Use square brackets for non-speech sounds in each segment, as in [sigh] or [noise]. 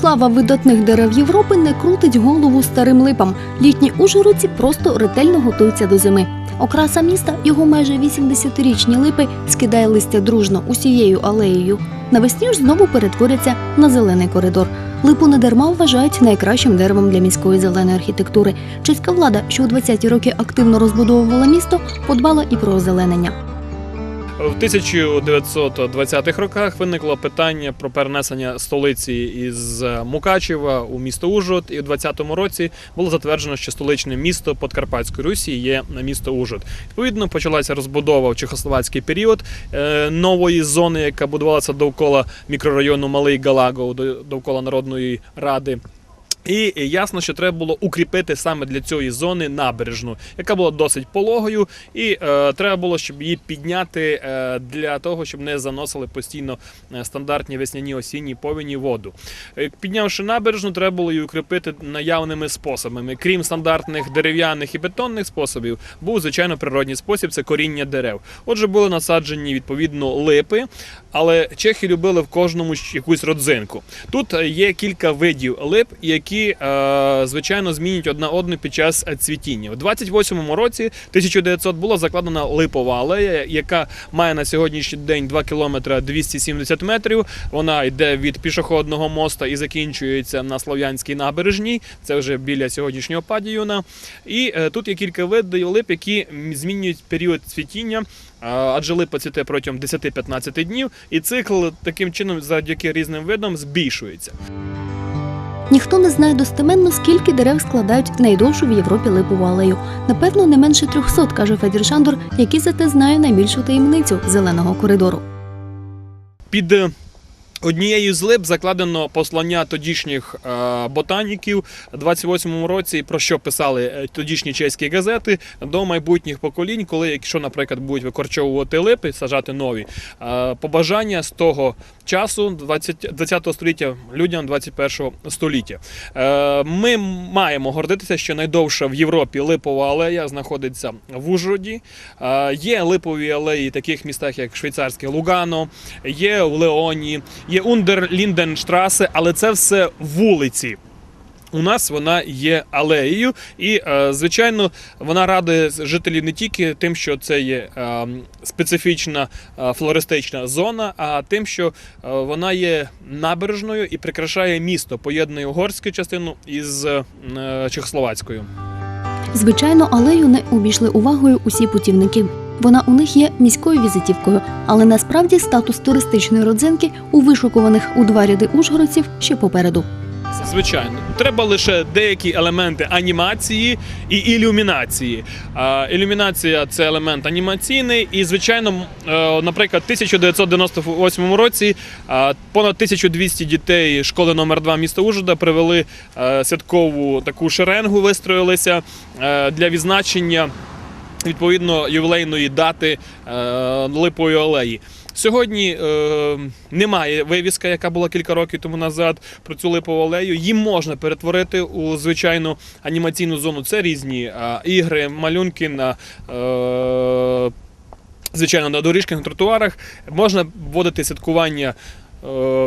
Слава видатних дерев Європи не крутить голову старим липам. Літні ужгородці просто ретельно готуються до зими. Окраса міста його майже 80-річні липи скидає листя дружно усією алеєю. Навесні ж знову перетворяться на зелений коридор. Липу недарма вважають найкращим деревом для міської зеленої архітектури. Чеська влада, що у 20-ті роки активно розбудовувала місто, подбала і про озеленення. В 1920-х роках виникло питання про перенесення столиці із Мукачева у місто Ужгород, і у 20-му році було затверджено, що столичне місто Подкарпатської Русі є місто Ужгород. Відповідно, почалася розбудова в чехословацький період е, нової зони, яка будувалася довкола мікрорайону Малий Галагов, до- довкола Народної ради. І ясно, що треба було укріпити саме для цієї зони набережну, яка була досить пологою, і е, треба було, щоб її підняти е, для того, щоб не заносили постійно е, стандартні весняні осінні повені воду. Е, Піднявши набережну, треба було її укріпити наявними способами. Крім стандартних дерев'яних і бетонних способів, був звичайно природній спосіб це коріння дерев. Отже, були насаджені відповідно липи, але чехи любили в кожному якусь родзинку. Тут е, є кілька видів лип, які е, звичайно змінюють одна одну під час е, цвітіння. У 28-му році 1900 була закладена липова алея, яка має на сьогоднішній день 2 кілометри 270 метрів. Вона йде від пішохідного моста і закінчується на Слов'янській набережній. Це вже біля сьогоднішнього падіюна. І е, тут є кілька видів лип, які змінюють період цвітіння. Адже липа цвіте протягом 10-15 днів, і цикл таким чином, завдяки різним видам, збільшується. Ніхто не знає достеменно, скільки дерев складають найдовшу в Європі липову алею. Напевно, не менше 300, каже Федір Шандор, який зате знає найбільшу таємницю зеленого коридору. Під однією з лип закладено послання тодішніх е, ботаніків у 28-му році, про що писали е, тодішні чеські газети до майбутніх поколінь, коли, якщо, наприклад, будуть викорчовувати липи, сажати нові, е, побажання з того часу 20, 20 століття людям 21-го століття. Е, Ми маємо гордитися, що найдовша в Європі липова алея знаходиться в Ужгороді. Е, Є липові алеї в таких містах, як швейцарське Лугано, є в Леоні, є Ундерлінденштрасе, але це все вулиці. У нас вона є алеєю, і е, звичайно вона радує жителів не тільки тим, що це є е, специфічна е, флористична зона, а тим, що вона є набережною і прикрашає місто, поєднує угорську частину із чехословацькою. Звичайно, алею не обійшли увагою усі путівники. Вона у них є міською візитівкою, але насправді статус туристичної родзинки у вишукуваних у два ряди ужгородців ще попереду. Звичайно, треба лише деякі елементи анімації і ілюмінації. Ілюмінація це елемент анімаційний, і звичайно, е, наприклад, в 1998 році понад 1200 дітей школи номер 2 міста Ужгорода привели е, святкову таку шеренгу, вистроїлися е, для відзначення відповідно ювілейної дати липової алеї. Сьогодні е, немає вивіска, яка була кілька років тому назад про цю липову алею. Її можна перетворити у звичайну анімаційну зону. Це різні е, ігри, малюнки на. Е, Звичайно, на доріжках, на тротуарах можна вводити святкування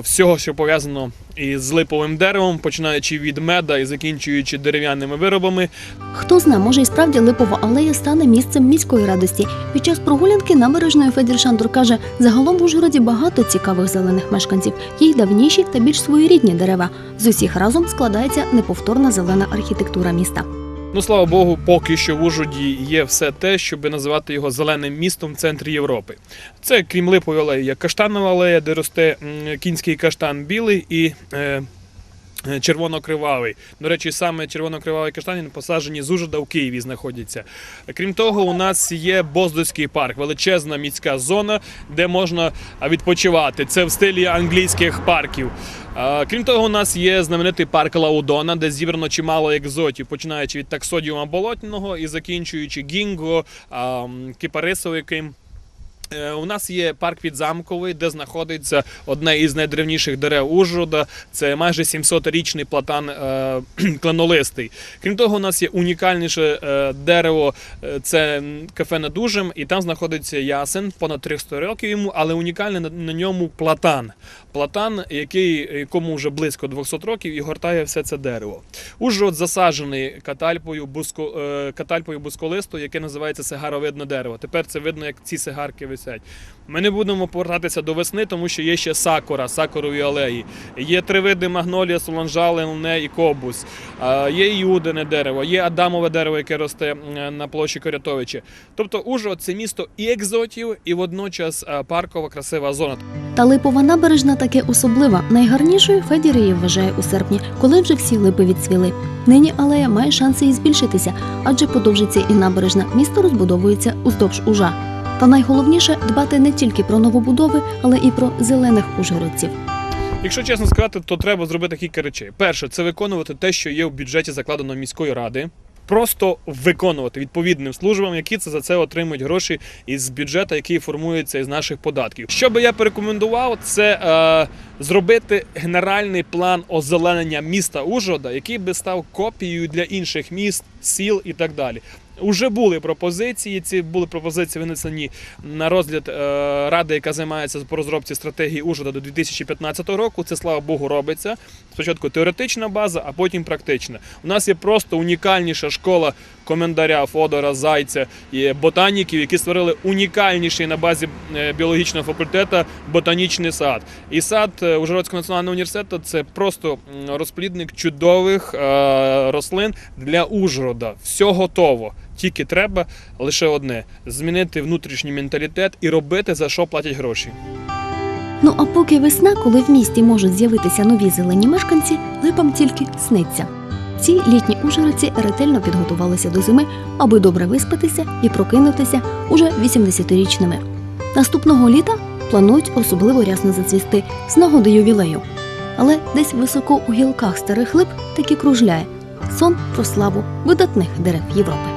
всього, що пов'язано із липовим деревом, починаючи від меда і закінчуючи дерев'яними виробами. Хто зна, може і справді липова алея стане місцем міської радості. Під час прогулянки набережною Федір Шандор каже, загалом в Ужгороді багато цікавих зелених мешканців. Й давніші та більш своєрідні дерева. З усіх разом складається неповторна зелена архітектура міста. Ну, слава Богу, поки що в Ужгороді є все те, щоб називати його зеленим містом в центрі Європи. Це крім липової алеї, є каштанова алея, де росте кінський каштан білий і. Е, Червонокривавий. До речі, саме червонокривавий каштани посаджені з в Києві знаходяться. Крім того, у нас є Боздойський парк, величезна міська зона, де можна відпочивати. Це в стилі англійських парків. Крім того, у нас є знаменитий парк Лаудона, де зібрано чимало екзотів, починаючи від таксодіума болотного і закінчуючи гінго, кипарисовиким. Е, У нас є парк підзамковий, де знаходиться одне із найдревніших дерев Ужгорода. Це майже 700-річний платан е, [clears throat] кленолистий. Крім того, у нас є унікальніше е, дерево, це кафе над Ужем, і там знаходиться ясен, понад 300 років йому, але унікальний на, ньому платан. Платан, якому вже близько 200 років, і гортає все це дерево. Ужгород засаджений катальпою, буско, катальпою бусколисту, яке називається сигаровидне дерево. Тепер це видно, як ці сигарки висять. Ми не будемо повертатися до весни, тому що є ще сакура, сакурові алеї. Є три види магнолія, солонжа, лене і кобус. Є юдине дерево, є адамове дерево, яке росте на площі Корятовича. Тобто Ужгород – це місто і екзотів, і водночас паркова красива зона. Та липова набережна таки особлива. Найгарнішою Федір її вважає у серпні, коли вже всі липи відцвіли. Нині алея має шанси і збільшитися, адже подовжиться і набережна. Місто розбудовується уздовж ужа. Та найголовніше дбати не тільки про новобудови, але і про зелених ужгородців. Якщо чесно сказати, то треба зробити кілька речей. Перше, це виконувати те, що є в бюджеті закладено міської ради. Просто виконувати відповідним службам, які це за це отримують гроші із бюджету, який формується із наших податків. Що би я порекомендував, це е, зробити генеральний план озеленення міста Ужгорода, який би став копією для інших міст, сіл і так далі. Уже були пропозиції. Ці були пропозиції винесені на розгляд е, ради, яка займається по розробці стратегії Ужгорода до 2015 року. Це слава Богу робиться. Спочатку теоретична база, а потім практична. У нас є просто унікальніша школа комендаря Фодора Зайця і ботаніків, які створили унікальніший на базі е, біологічного факультету ботанічний сад. І сад е, Ужгородського національного університету це просто розплідник чудових рослин для Ужгорода. Все готово. Тільки треба лише одне змінити внутрішній менталітет і робити за що платять гроші. Ну а поки весна, коли в місті можуть з'явитися нові зелені мешканці, липам тільки сниться. Ці літні ужгородці ретельно підготувалися до зими, аби добре виспатися і прокинутися уже 80-річними. Наступного літа планують особливо рясно зацвісти з нагоди ювілею. Але десь високо у гілках старих лип таки кружляє сон про славу видатних дерев Європи.